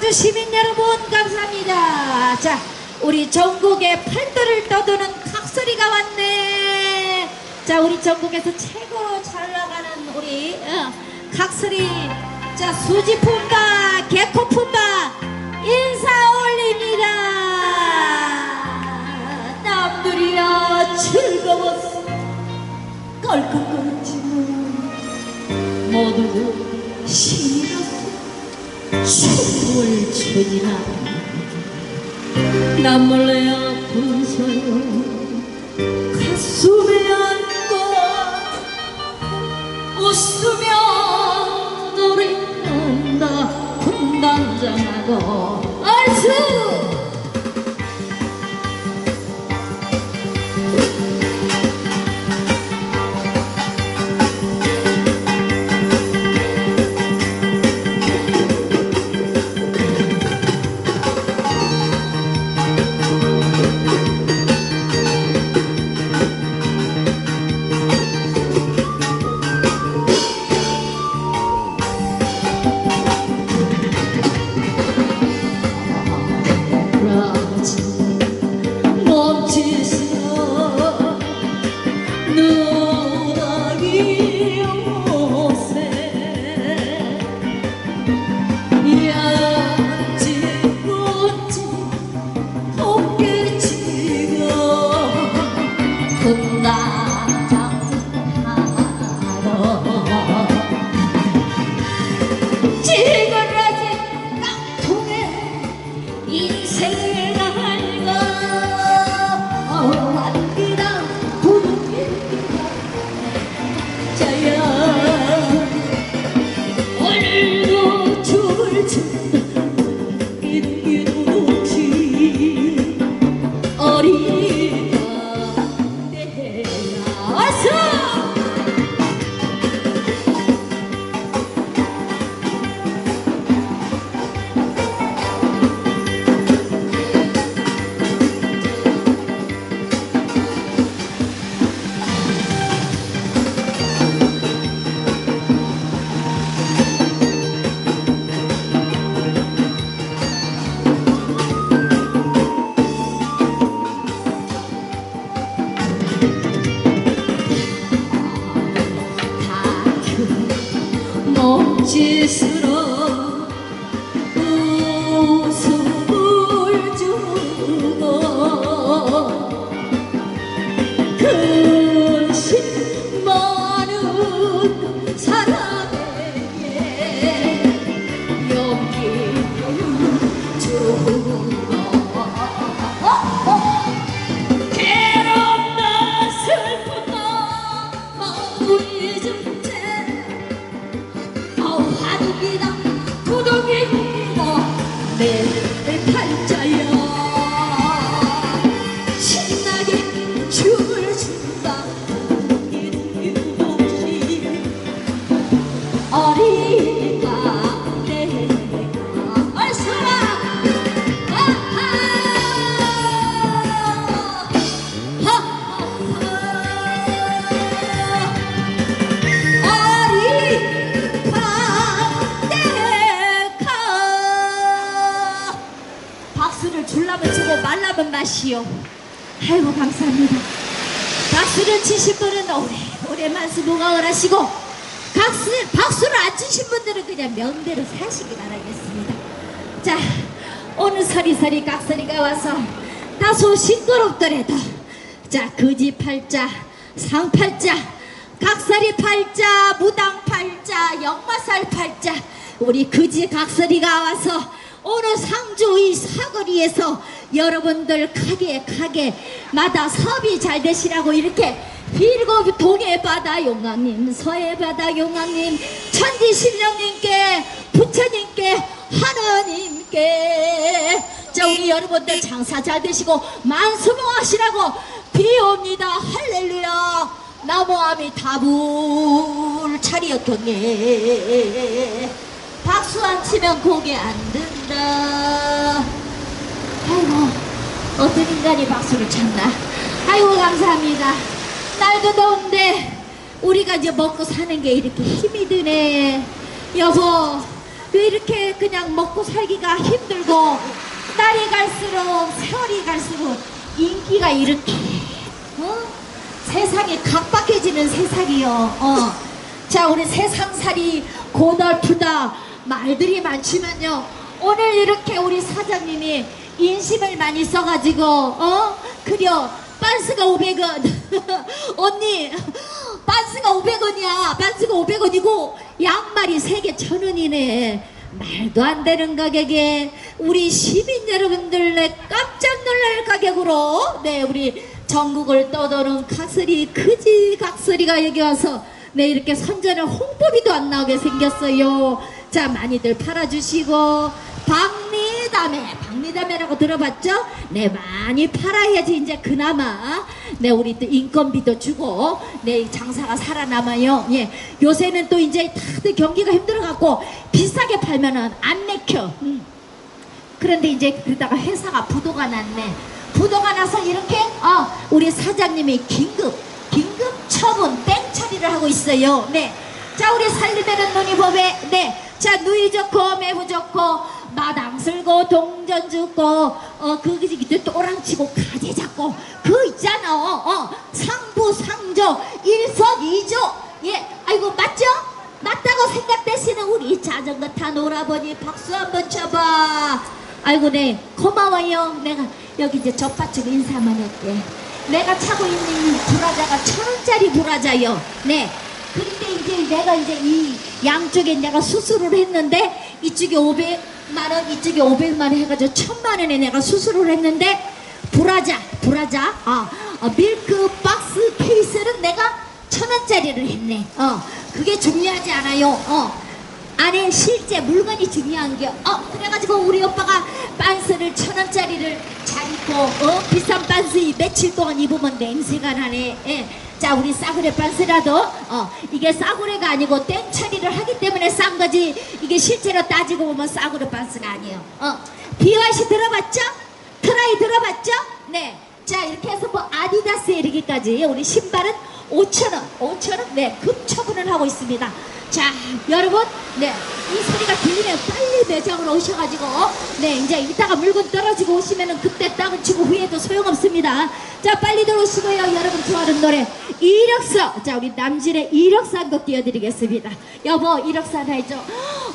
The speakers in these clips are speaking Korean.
광주 시민 여러분 감사합니다. 자, 우리 전국의 팔도를 떠도는 각설이가 왔네. 자, 우리 전국에서 최고 잘 나가는 우리 어, 각설이. 자, 수지 품바, 개코 품바 인사 올립니다. 남들이야 즐거웠어. 껄끄끄지만 모두 싫었어. 춤을 추니라. 난 몰래 아픈 사연 가슴에 안고 웃으며 노래한다. 분단장하고 얼쑤 몸짓으 치신 분은 오래 오래 만 수고가 하시고 박수, 박수를 안 치신 분들은 그냥 명대로 사시기 바라겠습니다. 자 오늘 서리서리 각서리가 와서 다소 시끄럽더라도 자 거지 팔자 상팔자 각설이 팔자 무당 팔자 역마살 팔자 우리 거지 각설이가 와서 오늘 상주 이 사거리에서 여러분들 가게 가게 마다 사업이 잘 되시라고 이렇게 빌고 동해 바다 용왕님 서해 바다 용왕님 천지 신령님께 부처님께 하나님께. 자 우리 여러분들 장사 잘 되시고 만수무하시라고 비옵니다. 할렐루야. 나무아미 다불 차리었 경에 박수 안 치면 고개 안 든다. 아이고 어떤 인간이 박수를 쳤나? 아이고 감사합니다 날도 더운데 우리가 이제 먹고 사는 게 이렇게 힘이 드네 여보 왜 이렇게 그냥 먹고 살기가 힘들고 날이 갈수록 세월이 갈수록 인기가 이렇게 어? 세상이 각박해지는 세상이요. 어. 자, 우리 세상살이 고달프다 말들이 많지만요. 오늘 이렇게 우리 사장님이 인심을 많이 써가지고 어 그려 빤스가 500원. 언니 빤스가 500원이야. 빤스가 500원이고 양말이 3개 1000원이네. 말도 안 되는 가격에 우리 시민 여러분들 내 깜짝 놀랄 가격으로 네 우리 전국을 떠도는 각설이 그지 각설이가 여기 와서 네 이렇게 선전을 홍보비도 안 나오게 생겼어요. 자 많이들 팔아주시고 박리 다매 박리다매라고 들어봤죠? 네 많이 팔아야지 이제 그나마 네 우리 또 인건비도 주고 네 장사가 살아남아요 예 요새는 또 이제 다들 경기가 힘들어갖고 비싸게 팔면은 안 맥혀 음. 그런데 이제 그러다가 회사가 부도가 났네. 부도가 나서 이렇게 어, 우리 사장님이 긴급 긴급 처분 땡 처리를 하고 있어요. 네. 자 우리 살리되는 논의법에 네. 자 누이 좋고 매부 좋고 마당 쓸고 동전 주고 어 그게 또 또랑 치고 가재 잡고 그거 있잖아. 어, 어. 상부 상조 일석이조 예 아이고 맞죠? 맞다고 생각되시는 우리 자전거 탄 오라버니 박수 한번 쳐봐. 아이고 네 고마워요. 내가 여기 이제 젖밭으로 인사만 할게. 내가 차고 있는 이 브라자가 천 원짜리 브라자요. 네. 그런데 이제 내가 이제 이 양쪽에 내가 수술을 했는데 이쪽에 500만 원, 이쪽에 500만 원 해가지고 천만 원에 내가 수술을 했는데 브라자, 브라자, 아, 어, 밀크 박스 케이스는 내가 천 원짜리를 했네. 어, 그게 중요하지 않아요. 어. 안에 실제 물건이 중요한 게, 어, 그래가지고 우리 오빠가 빤스를 천 원짜리를 잘 입고, 어, 비싼 빤스 이 며칠 동안 입으면 냄새가 나네. 예. 자, 우리 싸구려 빤스라도, 어, 이게 싸구려가 아니고 땡 처리를 하기 때문에 싼 거지, 이게 실제로 따지고 보면 싸구려 빤스가 아니에요. 어, 비와시 들어봤죠? 트라이 들어봤죠? 네. 자, 이렇게 해서 뭐 아디다스에 이르기까지 우리 신발은 5,000원, 5,000원, 네, 급처분을 하고 있습니다. 자, 여러분, 네, 이 소리가 들리면 빨리 매장으로 오셔가지고, 네, 이제 이따가 물건 떨어지고 오시면은 그때 땅을 치고 후회도 소용없습니다. 자, 빨리 들어오시고요. 여러분 좋아하는 노래, 이력서. 자, 우리 남진의 이력서 한 곡 띄워드리겠습니다. 여보, 이력서 하나 해줘.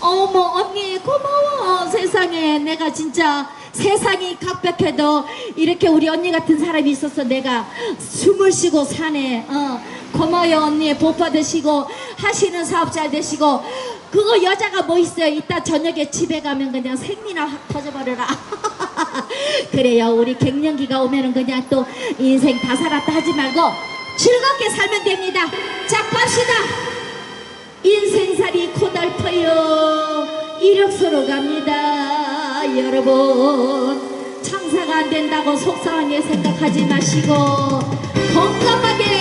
어머, 언니, 고마워. 세상에, 내가 진짜 세상이 각박해도 이렇게 우리 언니 같은 사람이 있어서 내가 숨을 쉬고 사네. 어. 고마워요 언니. 복 받으시고 하시는 사업 잘 되시고. 그거 여자가 뭐 있어요? 이따 저녁에 집에 가면 그냥 생리나 확 터져버려라. 그래요. 우리 갱년기가 오면은 그냥 또 인생 다 살았다 하지 말고 즐겁게 살면 됩니다. 자 갑시다. 인생살이 고달퍼요. 이력서로 갑니다. 여러분 장사가 안 된다고 속상하게 생각하지 마시고 건강하게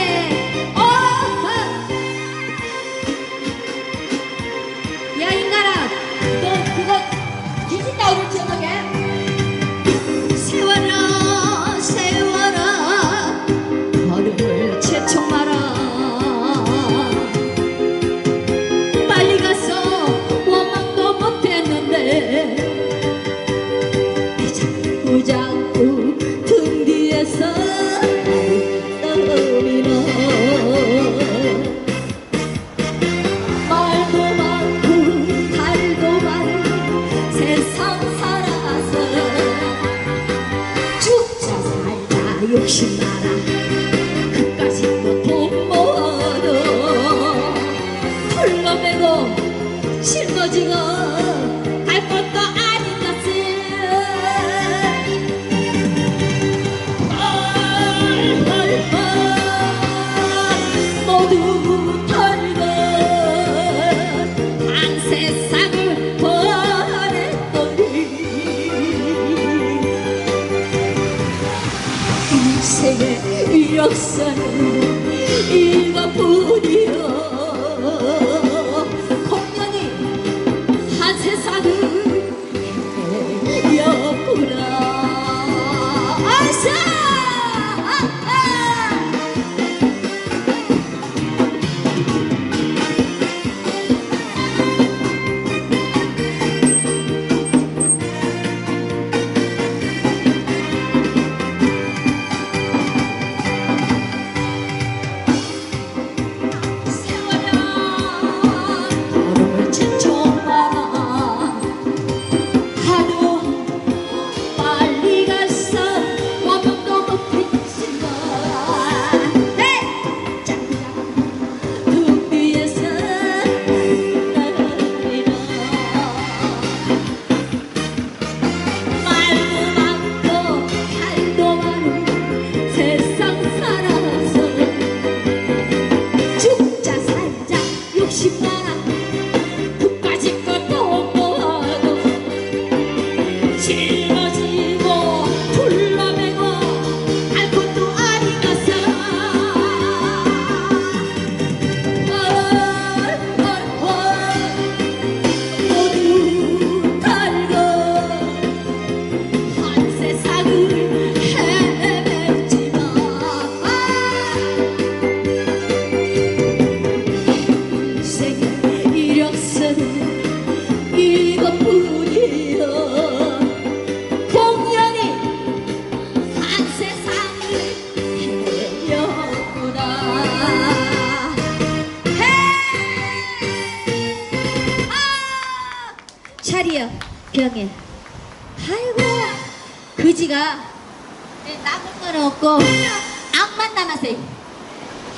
살자 이것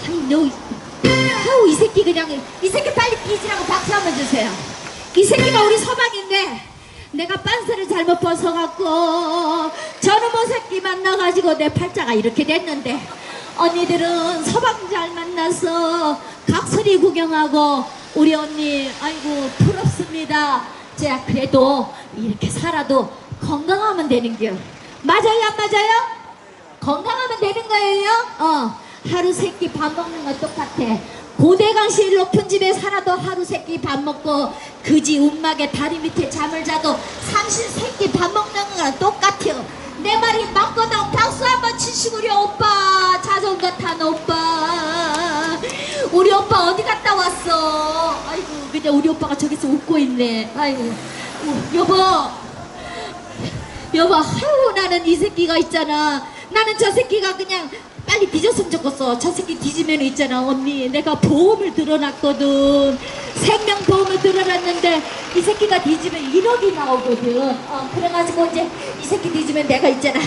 아이 너 아우 이 새끼 그냥 이 새끼 빨리 뒤지라고 박수 한번 주세요 이 새끼가 우리 서방인데 내가 빤스를 잘못 벗어갖고 저놈의 새끼 만나가지고 내 팔자가 이렇게 됐는데 언니들은 서방 잘 만나서 각설이 구경하고 우리 언니 아이고 부럽습니다 제가 그래도 이렇게 살아도 건강하면 되는겨 맞아요 안 맞아요? 건강하면 되는 거예요? 어 하루 세끼 밥 먹는 거 똑같아. 고대강실 높은 집에 살아도 하루 세끼 밥 먹고 그지 움막에 다리 밑에 잠을 자도 삼신 세끼 밥 먹는 거랑 똑같아요 내 말이 맞거든 박수 한번 우리 오빠. 자전거 탄 오빠. 우리 오빠 어디 갔다 왔어? 아이고 그냥 우리 오빠가 저기서 웃고 있네. 아이고. 어, 여보. 여보 아유 나는 이 새끼가 있잖아 나는 저 새끼가 그냥 빨리 뒤졌으면 좋겠어. 저 새끼 뒤지면 있잖아 언니. 내가 보험을 들어놨거든. 생명보험을 들어놨는데 이 새끼가 뒤지면 1억이 나오거든. 어, 그래가지고 이제 이 새끼 뒤지면 내가 있잖아.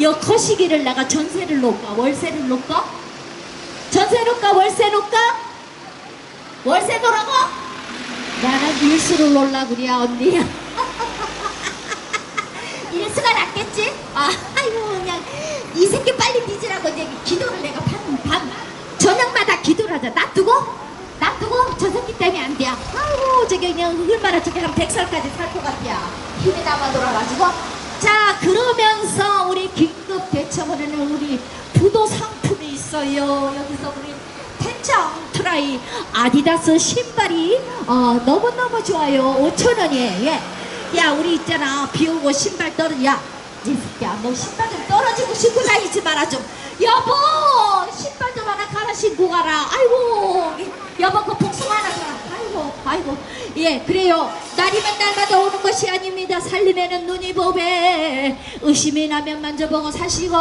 여 거시기를 내가 전세를 놓을까? 월세를 놓을까? 전세 놓을까? 월세 놓을까? 월세 놓으라고? 나는 일수를 놓으려 그래 언니 일수가 낫겠지? 아, 아이고 그냥 이 새끼 빨리 뒤지라고 이제 기도를 내가 밤, 밤 저녁마다 기도를 하자. 놔두고 놔두고 저 새끼 때문에 안 돼. 아이고 저기 그냥 얼마나 저기 한 100살까지 살 것 같야. 힘이 남아 돌아가지고 자 그러면서 우리 긴급 대처번에는 우리 부도 상품이 있어요. 여기서 우리 텐장 트라이 아디다스 신발이 어, 너무너무 좋아요. 5천원이에요. 예. 야 우리 있잖아. 비 오고 신발 떨어져 야 이 새끼야 너 신발 좀 떨어지고 신고 다니지 마라 좀. 여보 신발 좀 하나 갈아 신고 가라. 아이고 여보 그 복숭아 하나 사라 아이고 예 그래요. 날이면 날마다 오는 것이 아닙니다. 살림에는 눈이 보배 의심이 나면 만져보고 사시고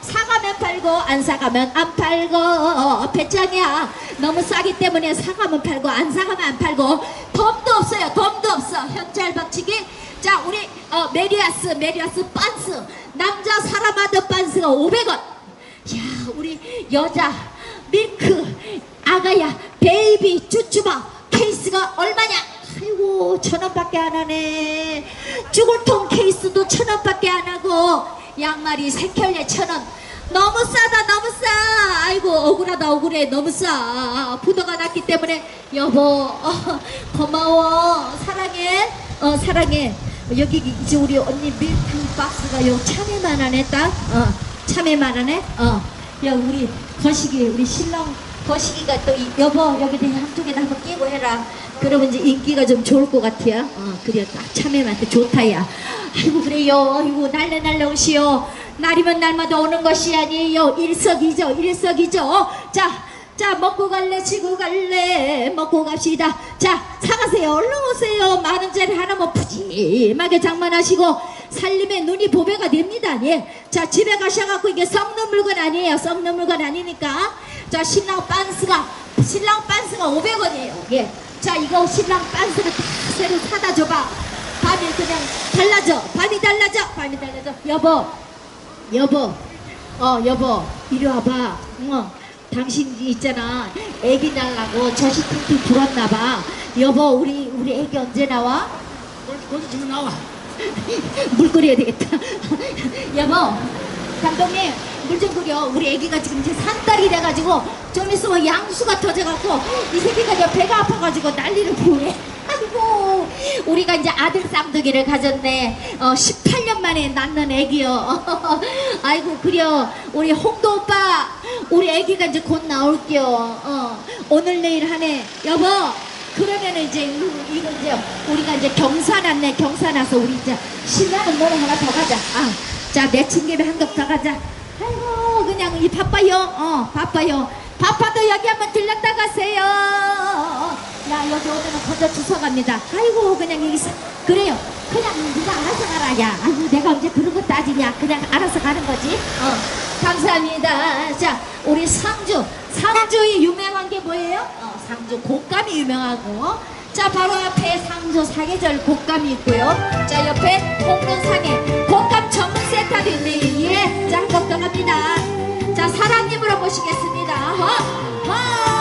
사가면 팔고 안 사가면 안 팔고. 배짱이야. 너무 싸기 때문에 사가면 팔고 안 사가면 안 팔고. 덤도 없어요. 덤도 없어. 현찰 박치기. 자 우리 어, 메리아스 메리아스 빤스. 남자 사람마다 빤스가 500원. 야 우리 여자 밀크 아가야 베이비 쭈쭈바 케이스가 얼마냐? 아이고 천 원밖에 안 하네. 쭈글통 케이스도 천 원밖에 안 하고 양말이 세 켤레 천원. 너무 싸다 너무 싸. 아이고 억울하다 억울해. 너무 싸. 부도가 났기 때문에. 여보 어, 고마워. 사랑해. 어 사랑해. 여기 이제 우리 언니 밀크 박스가 요 참외만 하네 딱 어 참외만 하네? 어야 우리 거시기 우리 신랑 거시기가 또 이- 여보 여기 한쪽에다 한번 끼고 해라. 그러면 이제 인기가 좀 좋을 것 같아요. 어 그래 딱 참외한테 좋다야. 아이고 그래요. 아이고 날래 날래 오시오. 날이면 날마다 오는 것이 아니에요. 일석이조 일석이조. 자 자 먹고 갈래 지고 갈래. 먹고 갑시다. 자 사가세요. 얼른 오세요. 만 원짜리 하나만 푸짐하게 장만하시고 살림에 눈이 보배가 됩니다. 예 자 집에 가셔갖고 이게 썩는 물건 아니에요. 썩는 물건 아니니까 자 신랑 빤스가 신랑 빤스가 500원이에요. 예 자 이거 신랑 빤스를 다 새로 사다 줘봐. 밤이 그냥 달라져. 밤이 달라져. 밤이 달라져. 여보. 여보. 어 여보. 이리 와봐. 어 당신 있잖아. 애기 낳으려고 저시팅팅 불었나봐. 여보 우리 우리 애기 언제 나와? 거기 지금 나와. 물 끓여야 되겠다. 여보. 감독님 물 좀 끓여 우리 애기가 지금 이제 산딸이 돼가지고 좀 있으면 양수가 터져갖고 이 새끼가 이제 배가 아파가지고 난리를 부네. 아이고 우리가 이제 아들 쌍둥이를 가졌네. 어 18년 만에 낳는 애기요. 아이고 그려. 우리 홍도 오빠 우리 애기가 이제 곧 나올게요. 어 오늘 내일 하네. 여보 그러면 이제 이거, 이제 우리가 이제 경사 났네. 경사 나서 우리 이제 신나는 노래 하나 더 가자. 아 자 내친 김에 한 곡 더 가자 그냥 이 바빠요. 어 바빠요. 바빠도 여기 한번 들렸다 가세요. 나 여기 오면은 거저 주워 갑니다. 아이고 그냥 여기 사, 그래요. 그냥 네가 알아서 가라 야. 아이고 내가 언제 그런 거 따지냐. 그냥 알아서 가는 거지. 어 감사합니다. 자 우리 상주. 상주의 유명한 게 뭐예요? 어, 상주 곶감이 유명하고. 자 바로 앞에 상주 사계절 곶감이 있고요. 자 옆에 홍론상에 곶감 센터도 있네요 예자 한곡 더 갑니다 자 사랑님으로 모시겠습니다 허, 허.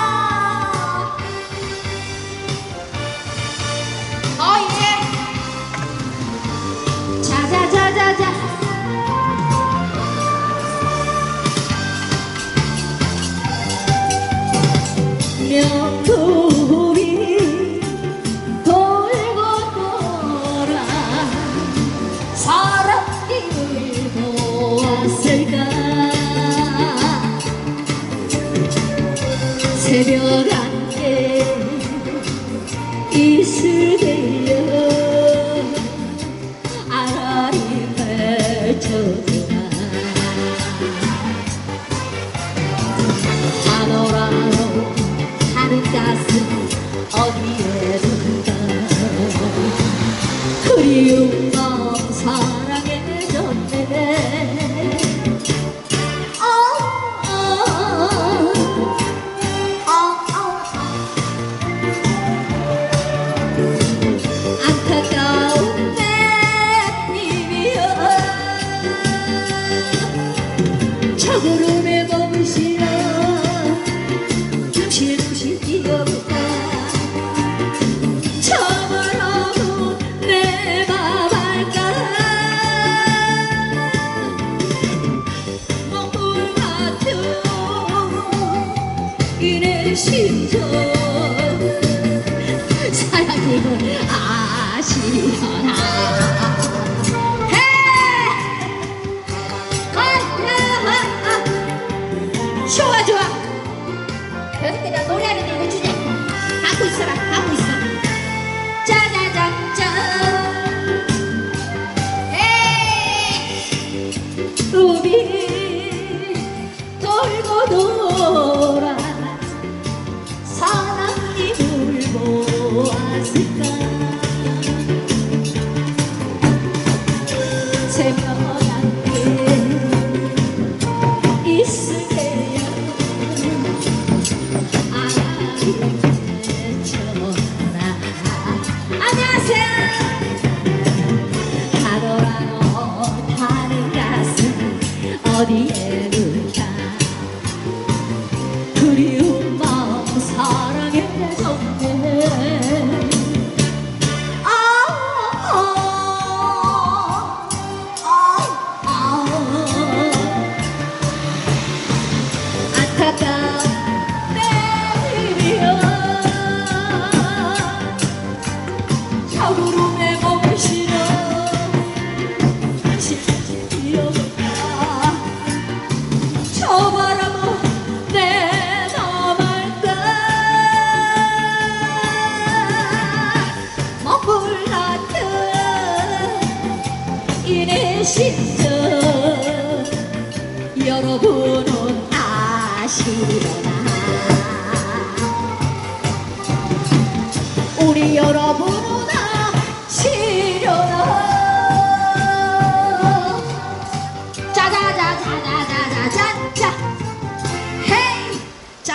이내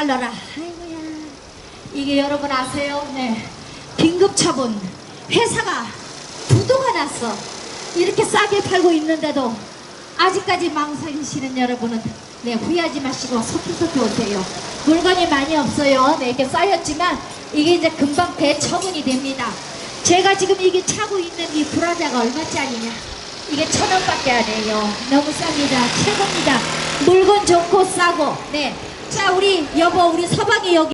잘라라. 아이고야. 이게 여러분 아세요? 네. 긴급 처분. 회사가 부도가 났어. 이렇게 싸게 팔고 있는데도 아직까지 망설이시는 여러분은 네 후회하지 마시고 속히속히 오세요. 물건이 많이 없어요. 네 이렇게 쌓였지만 이게 이제 금방 대처분이 됩니다. 제가 지금 이게 차고 있는 이 브라자가 얼마짜리냐? 이게 천 원밖에 안 해요. 너무 쌉니다. 최고입니다. 물건 좋고 싸고 네 자 우리 여보 우리 서방이 여기